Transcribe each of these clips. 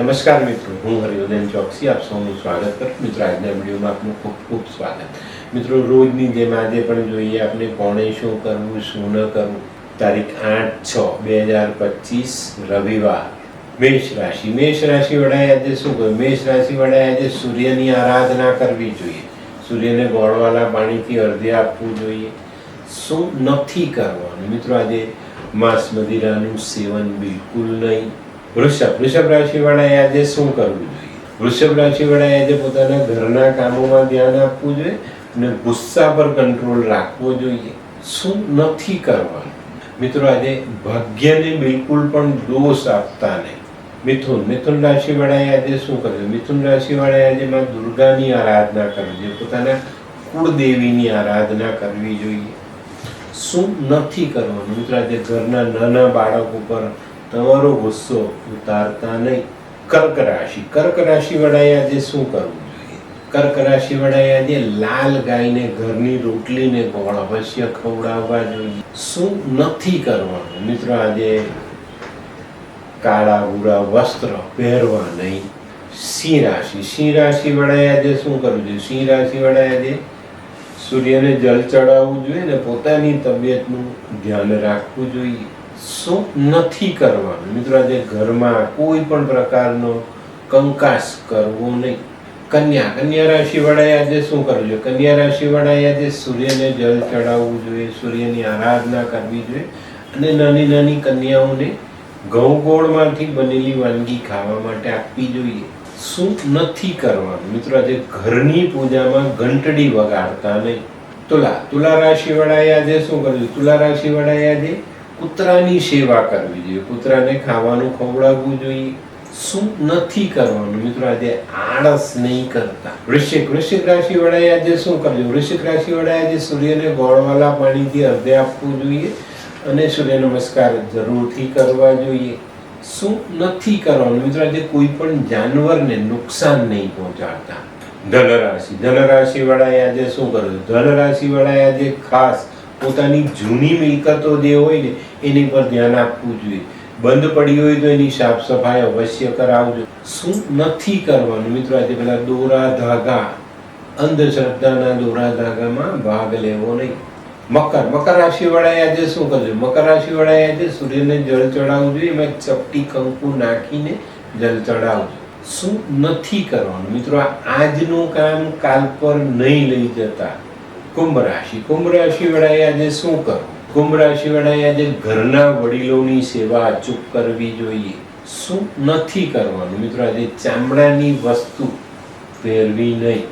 નમસ્કાર મિત્રો, હું હરિવર્ધન ચોકસી, આપ સૌનું સ્વાગત કરું મિત્રો, આજના વિડીયોમાં આપનું ખૂબ ખૂબ સ્વાગત. મિત્રો, રોજની જેમ આજે પણ જોઈએ આપણે કોણે શું કરવું, શું ન કરવું. તારીખ આઠ છ, બે હજાર પચીસ, રવિવાર. મેષ રાશિ. મેષ રાશિ વડાએ આજે શું કહ્યું મેષ રાશિ વડાએ આજે સૂર્યની આરાધના કરવી જોઈએ. સૂર્યને ગોળવાના પાણીથી અર્ધે આપવું જોઈએ. શું નથી કરવાનું? મિત્રો, આજે માંસ મદિરાનું સેવન બિલકુલ નહીં. વૃષભ. વૃષભ રાશિ વાળાએ આજે શું કરવું જોઈએ? વૃષભ રાશિ વાળાએ આજે પોતાના ઘરના કામોમાં ધ્યાન આપવું જોઈએ અને ગુસ્સા પર કંટ્રોલ રાખવો જોઈએ. શું નથી કરવાનું? મિત્રો, આજે ભાગ્યને બિલકુલ પણ દોષ આપતા નહીં. મિથુન. મિથુન રાશિ વાળાએ આજે શું કર્યું? મિથુન રાશિ વાળાએ આજે માં દુર્ગાની આરાધના કરવી જોઈએ. પોતાના કુળદેવીની આરાધના કરવી જોઈએ. શું નથી કરવાનું? મિત્રો, આજે ઘરના નાના બાળક ઉપર તમારો ગુસ્સો ઉતારતા નહીં કર્ક રાશિ. કર્ક રાશિ વડાએ આજે શું કરવું જોઈએ? કર્ક રાશિ વડાએ આજે લાલ ગાયને ઘરની રોટલીને ગોળ અવશ્ય ખવડાવવા જોઈએ. શું નથી કરવાનું? મિત્રો, આજે કાળા, ભૂરા વસ્ત્ર પહેરવા નહીં. સિંહ રાશિ. સિંહ રાશિ વડાએ આજે શું કરવું જોઈએ? સિંહ રાશિ વડાએ આજે સૂર્યને જલ ચડાવવું જોઈએ ને પોતાની તબિયતનું ધ્યાન રાખવું જોઈએ. શું નથી કરવાનું? મિત્રો, આજે ઘરમાં કોઈ પણ પ્રકારનો કંકાસ કરવો નહીં. કન્યા કન્યા રાશિ વાળાએ આજે શું કરવું જોઈએ? કન્યા રાશિ વાળાએ આજે સૂર્યને જલ ચડાવવું જોઈએ, સૂર્યની આરાધના કરવી જોઈએ અને નાની નાની કન્યાઓને ઘઉં ગોળમાંથી બનેલી વાનગી ખાવા માટે આપવી જોઈએ. શું નથી કરવાનું? મિત્રો, આજે ઘરની પૂજામાં ઘંટડી વગાડતા નહીં. તુલા તુલા રાશિ વાળાએ આજે શું કર્યું? તુલા રાશિ વાળાએ આજે કૂતરાની સેવા કરવી જોઈએ. કૂતરાને ખાવાનું ખવડાવવું જોઈએ. શું નથી કરવાનું? મિત્રો, આજે આળસ નહીં કરતા. વૃશ્ચિક વૃશ્ચિક રાશિ વાળાએ આજે શું કર્યું વૃશ્ચિક રાશિ વાળાએ આજે સૂર્યને ગોળવાલા પાણીથી અર્ધે આપવું જોઈએ અને સૂર્ય નમસ્કાર જરૂરથી કરવા જોઈએ. શું નથી કરવાનું? મિત્રો, આજે કોઈ પણ જાનવરને નુકસાન નહીં પહોંચાડતા. ધનરાશિ ધનરાશિ વાળાએ આજે શું કર્યું? ધનરાશિ વાળાએ આજે ખાસ પોતાની જૂની મિલકતો જે હોય ને, એની પર ધ્યાન આપવું જોઈએ. બંધ પડી હોય તો એની સાફ સફાઈ અવશ્ય કરાવજો. શું નથી કરવાનું? મિત્રો, આજે પેલા દોરા ધાગા. અંધશ્રદ્ધાના દોરા ધાગામાં ભાગ લેવો નહીં. મકર મકર રાશિ વાળાએ આજે શું કરજો મકર રાશિ વાળાએ આજે સૂર્યને જળ ચડાવવું જોઈએ. એમાં ચપટી કંકુ નાખીને જળ ચડાવજો. શું નથી કરવાનું? મિત્રો આજનું કામ કાલ પર નહીં લઈ જતા. કુંભ રાશિ. કુંભ રાશિ વડાએ આજે શું કરવું? કુંભ રાશિ વડાએ આજે ઘરના વડીલોની સેવા અચૂક કરવી જોઈએ. શું નથી કરવાનું? મિત્રો, આજે ચામડાની વસ્તુ પહેરવી નહીં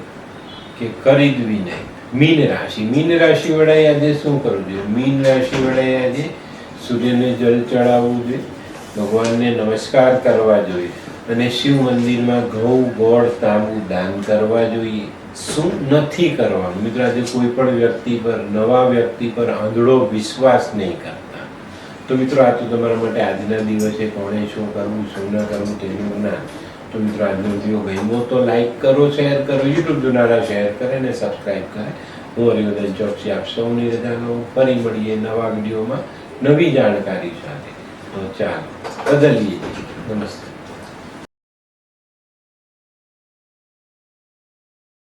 કે ખરીદવી નહીં. મીન રાશિ. મીન રાશિ વડાએ આજે શું કરવું જોઈએ? મીન રાશિ વડાએ આજે સૂર્યને જલ ચડાવવું જોઈએ, ભગવાનને નમસ્કાર કરવા જોઈએ અને શિવ મંદિરમાં ઘઉં, ગોળ, તાંબુ દાન કરવા જોઈએ. શું નથી કરવાનું? મિત્રો, આજે કોઈ પણ વ્યક્તિ પર, નવા વ્યક્તિ પર આંધળો વિશ્વાસ નહીં કરતા. તો મિત્રો, આ તો તમારા માટે આજના દિવસે કોણે શું કરવું, શું ન કરવું તેનું જ્ઞાન. તો મિત્રો, આજનો વીડિયો ગમ્યો તો લાઈક કરો, શેર કરો યુટ્યુબ જોનારા શેર કરે અને સબસ્ક્રાઈબ કરે. હું હરિવદન ચોકસી આપ સૌની રજા ફરી મળીએ નવા વિડીયોમાં નવી જાણકારી સાથે. તો ચાલો, બદલીએ. નમસ્કાર